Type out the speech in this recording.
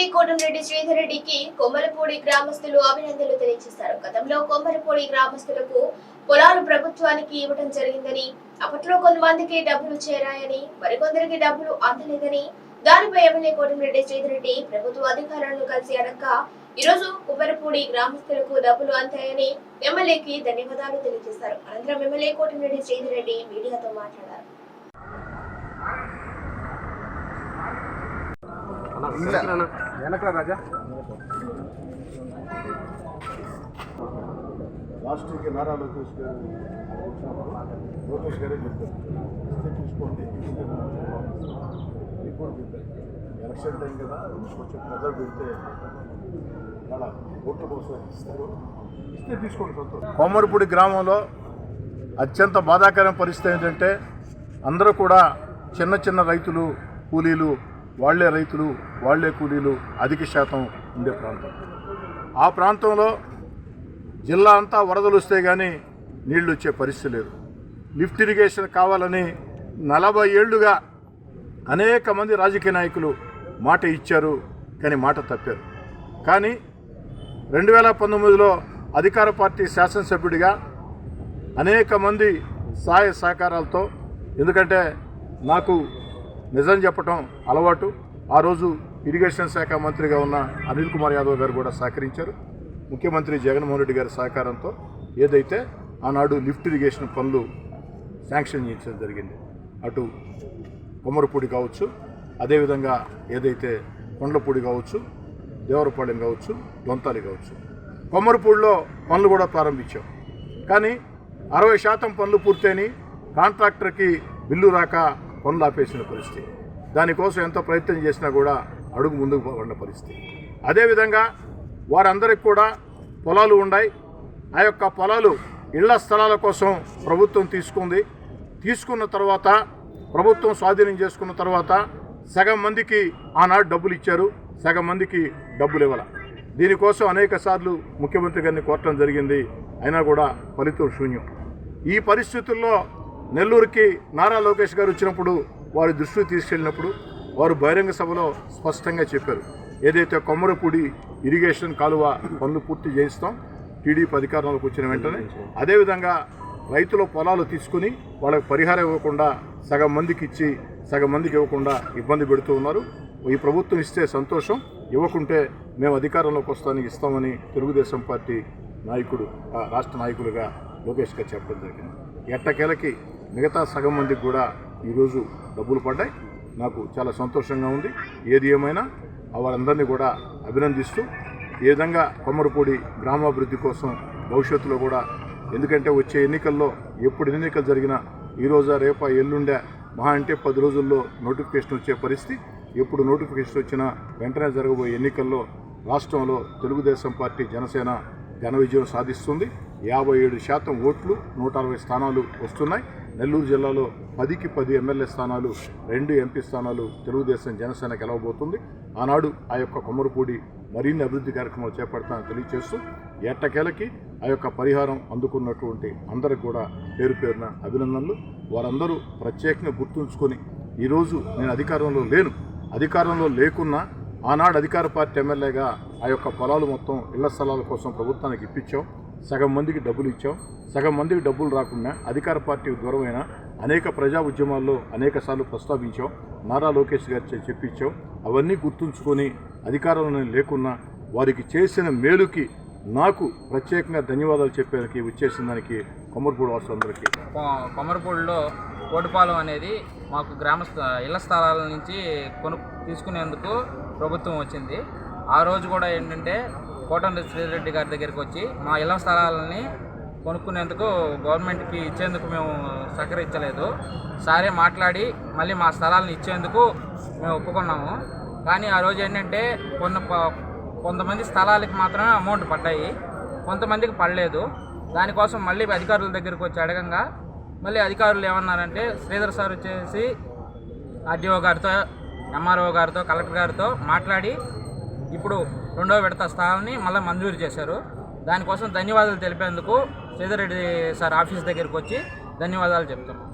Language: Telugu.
ఎమ్మెల్యే కోటంరెడ్డి శ్రీధర్ రెడ్డికి కొమ్మలపూడి గ్రామస్తులు అభినందనలు తెలియజేశారు. గతంలో కొమ్మలపూడి గ్రామస్తులకు పొలాలు ప్రభుత్వానికి ఇవ్వడం జరిగిందని అప్పట్లో కొంతమందికి డబ్బులు చేరాయని మరికొందరికి డబ్బులు అందలేదని దానిపై ఎమ్మెల్యే కోటంరెడ్డి శ్రీధర్ రెడ్డి ప్రభుత్వ అధికారులను కలిసి అడక్క ఈ రోజు కుమ్మరపూడి గ్రామస్తులకు డబ్బులు అందాయని ఎమ్మెల్యేకి ధన్యవాదాలు తెలియజేశారు. అనంతరం ఎమ్మెల్యే కోటంరెడ్డి శ్రీధర్ రెడ్డి మీడియాతో మాట్లాడారు. వెనకరా రాజా. లాస్ట్ వీక్ నారా లోకేష్ గారు లోకేష్ గారే చెప్పారు. ఇస్తే తీసుకోండి మీకు కూడా చెప్పారు. ఎలక్షన్ టైం కదా కొంచెం ప్రెజర్ పెడితే వాళ్ళ ఓట్ల కోసం ఇస్తారు. ఇస్తే తీసుకోండి సంతోషం కొమ్మరిపూడి గ్రామంలో అత్యంత బాధాకరమైన పరిస్థితి ఏంటంటే అందరూ కూడా చిన్న చిన్న రైతులు కూలీలు వాళ్ళే రైతులు వాళ్ళే కూలీలు అధిక శాతం ఉండే ప్రాంతం. ఆ ప్రాంతంలో జిల్లా అంతా వరదలు వస్తే కానీ నీళ్ళు వచ్చే పరిస్థితి లేదు. లిఫ్ట్ ఇరిగేషన్ కావాలని నలభై ఏళ్ళుగా అనేక మంది రాజకీయ నాయకులు మాట ఇచ్చారు కానీ మాట తప్పారు. కానీ రెండు వేల పంతొమ్మిదిలో అధికార పార్టీ శాసనసభ్యుడిగా అనేక మంది సహాయ సహకారాలతో ఎందుకంటే నాకు నిజం చెప్పటం అలవాటు. ఆ రోజు ఇరిగేషన్ శాఖ మంత్రిగా ఉన్న అనిల్ కుమార్ యాదవ్ గారు కూడా సహకరించారు. ముఖ్యమంత్రి జగన్మోహన్ రెడ్డి గారి సహకారంతో ఏదైతే ఆనాడు లిఫ్ట్ ఇరిగేషన్ పనులు శాంక్షన్ చేయించడం జరిగింది అటు కొమ్మరపూడి కావచ్చు అదేవిధంగా ఏదైతే కొండలపూడి కావచ్చు దేవరపాళెం కావచ్చు దొంతాలి కావచ్చు కొమ్మరపూడిలో పనులు కూడా ప్రారంభించాం. కానీ అరవై శాతం పనులు పూర్తయినాయి. కాంట్రాక్టర్కి బిల్లు రాక పనులు ఆపేసిన పరిస్థితి. దానికోసం ఎంత ప్రయత్నం చేసినా కూడా అడుగు ముందుకు పడిన పరిస్థితి. అదేవిధంగా వారందరికి కూడా పొలాలు ఉన్నాయి ఆ యొక్క పొలాలు ఇళ్ళ స్థలాల కోసం ప్రభుత్వం తీసుకుంది. తీసుకున్న తర్వాత ప్రభుత్వం స్వాధీనం చేసుకున్న తర్వాత సగం మందికి ఆనాడు డబ్బులు ఇచ్చారు. సగం మందికి డబ్బులు ఇవ్వాల. దీనికోసం అనేక సార్లు ముఖ్యమంత్రి గారిని కోరటం జరిగింది. అయినా కూడా ఫలితం శూన్యం. ఈ పరిస్థితుల్లో నెల్లూరుకి నారా లోకేష్ గారు వచ్చినప్పుడు వారి దృష్టికి తీసుకెళ్ళినప్పుడు వారు బహిరంగ సభలో స్పష్టంగా చెప్పారు. ఏదైతే కొమ్మరపూడి ఇరిగేషన్ కాలువ పనులు పూర్తి చేయిస్తాం టీడీపీ అధికారంలోకి వచ్చిన వెంటనే అదేవిధంగా రైతుల పొలాలు తీసుకుని వాళ్ళకి పరిహారం ఇవ్వకుండా సగం మందికి ఇచ్చి సగం మందికి ఇవ్వకుండా ఇబ్బంది పెడుతూ ఉన్నారు. ఈ ప్రభుత్వం ఇస్తే సంతోషం ఇవ్వకుంటే మేము అధికారంలోకి వస్తానికి ఇస్తామని తెలుగుదేశం పార్టీ నాయకుడు రాష్ట్ర నాయకులుగా లోకేష్ గారు చెప్పడం జరిగింది. ఎట్టకేలకి మిగతా సగం మందికి కూడా ఈరోజు డబ్బులు పడ్డాయి. నాకు చాలా సంతోషంగా ఉంది. ఏది ఏమైనా వారందరినీ కూడా అభినందిస్తూ ఏ విధంగా కొమ్మరపూడి గ్రామాభివృద్ధి కోసం భవిష్యత్తులో కూడా ఎందుకంటే వచ్చే ఎన్నికల్లో ఎప్పుడు ఎన్నికలు జరిగినా ఈ రోజా రేపా ఎల్లుండే మహా అంటే పది రోజుల్లో నోటిఫికేషన్ వచ్చే పరిస్థితి. ఎప్పుడు నోటిఫికేషన్ వచ్చినా వెంటనే జరగబోయే ఎన్నికల్లో రాష్ట్రంలో తెలుగుదేశం పార్టీ జనసేన ఘన విజయం సాధిస్తుంది. యాభై ఏడు శాతం ఓట్లు నూట అరవై స్థానాలు వస్తున్నాయి. నెల్లూరు జిల్లాలో పదికి పది ఎమ్మెల్యే స్థానాలు రెండు ఎంపీ స్థానాలు తెలుగుదేశం జనసేన గెలవబోతుంది. ఆనాడు ఆ యొక్క కొమ్మరపూడి మరిన్ని అభివృద్ధి కార్యక్రమాలు చేపడతానని తెలియజేస్తూ ఎట్టకేలకి ఆ యొక్క పరిహారం అందుకున్నటువంటి అందరికి కూడా పేరు పేరున అభినందనలు. వారందరూ ప్రత్యేకంగా గుర్తుంచుకొని ఈరోజు నేను అధికారంలో లేను. అధికారంలో లేకున్నా ఆనాడు అధికార పార్టీ ఎమ్మెల్యేగా ఆ యొక్క పొలాలు మొత్తం ఇళ్ళ స్థలాల కోసం ప్రభుత్వానికి ఇప్పించాం. సగం మందికి డబ్బులు ఇచ్చాం. సగం మందికి డబ్బులు రాకుండా అధికార పార్టీ దూరమైన అనేక ప్రజా ఉద్యమాల్లో అనేక సార్లు ప్రస్తావించాం. నారా లోకేష్ గారు చెప్పించాం. అవన్నీ గుర్తుంచుకొని అధికారంలో లేకున్నా వారికి చేసిన మేలుకి నాకు ప్రత్యేకంగా ధన్యవాదాలు చెప్పేందుకు వచ్చేసిన దానికి కొమ్మరపూడి వాసులందరికీ. కొమ్మరపూడిలో కొమరపూడిలో కోటిపాలెం అనేది మాకు గ్రామస్థ ఇళ్ళ స్థలాల నుంచి కొను తీసుకునేందుకు ప్రభుత్వం వచ్చింది. ఆ రోజు కూడా ఏంటంటే కోటంరెడ్డి శ్రీరెడ్డి గారి దగ్గరికి వచ్చి మా ఇళ్ళ స్థలాలని కొనుక్కునేందుకు గవర్నమెంట్కి ఇచ్చేందుకు మేము సహకరించలేదు. సారే మాట్లాడి మళ్ళీ మా స్థలాలను ఇచ్చేందుకు మేము ఒప్పుకున్నాము. కానీ ఆ రోజు ఏంటంటే కొన్ని కొంతమంది స్థలాలకి మాత్రమే అమౌంట్ పడ్డాయి. కొంతమందికి పడలేదు. దానికోసం మళ్ళీ అధికారుల దగ్గరికి వచ్చి అడగంగా మళ్ళీ అధికారులు ఏమన్నారంటే శ్రీధర్ సార్ వచ్చేసి ఆర్డీఓ గారితో ఎంఆర్ఓ గారితో కలెక్టర్ గారితో మాట్లాడి ఇప్పుడు రెండో విడత స్థలాన్ని మళ్ళీ మంజూరు చేశారు. దానికోసం ధన్యవాదాలు తెలిపేందుకు శ్రీధర్ సార్ ఆఫీస్ దగ్గరికి వచ్చి ధన్యవాదాలు చెప్తున్నాం